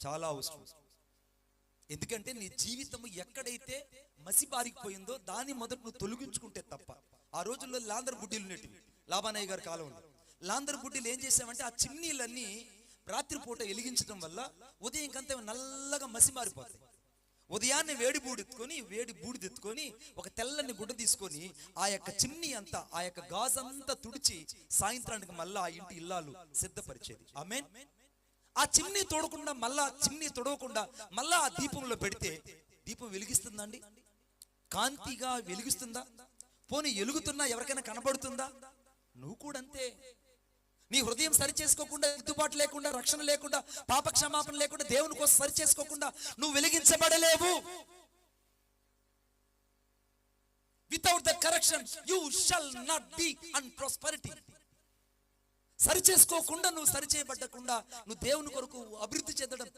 చాలా అవసరం. ఎందుకంటే నీ జీవితం ఎక్కడైతే మసిబారిపోయిందో దాన్ని మొదట నువ్వు తొలగించుకుంటే తప్ప. ఆ రోజుల్లో లాందర్ బుడ్డీలు ఉండేటివి. లాభానయ్య గారి కాలంలో లాందర్ బుడ్డీలు ఏం చేసామంటే ఆ చిమ్నీలన్నీ రాత్రిపూట వెలిగించడం వల్ల ఉదయం కంతా నల్లగా మసి మారిపోతాయి ఉదయాన్నే వేడి బూడెత్తుకొని వేడి బూడిదెత్తుకొని ఒక తెల్లని గుడ్డ తీసుకొని ఆ యొక్క చిన్ని అంతా ఆ యొక్క గాజంతా తుడిచి సాయంత్రానికి మళ్ళా ఆ ఇంటి ఇల్లాలు సిద్ధపరిచేది. ఆమెన్? ఆ చిమ్నీ తోడకుండా మళ్ళా చిమ్నీ తొడవకుండా మళ్ళా ఆ దీపంలో పెడితే దీపం వెలిగిస్తుందండి? కాంతిగా వెలిగిస్తుందా? పోనీ ఎలుగుతున్నా ఎవరికైనా కనబడుతుందా? నువ్వు కూడా అంతే. నీ హృదయం సరి చేసుకోకుండా దిద్దుబాటు లేకుండా రక్షణ లేకుండా పాపక్షమాపణ లేకుండా దేవుని కోసం సరి చేసుకోకుండా నువ్వు వెలిగించబడలేవు. Without the correction you shall not be in prosperity సరి చేసుకోకుండా నువ్వు సరిచేయబడ్డకుండా నువ్వు దేవుని కొరకు అభివృద్ధి చెందడం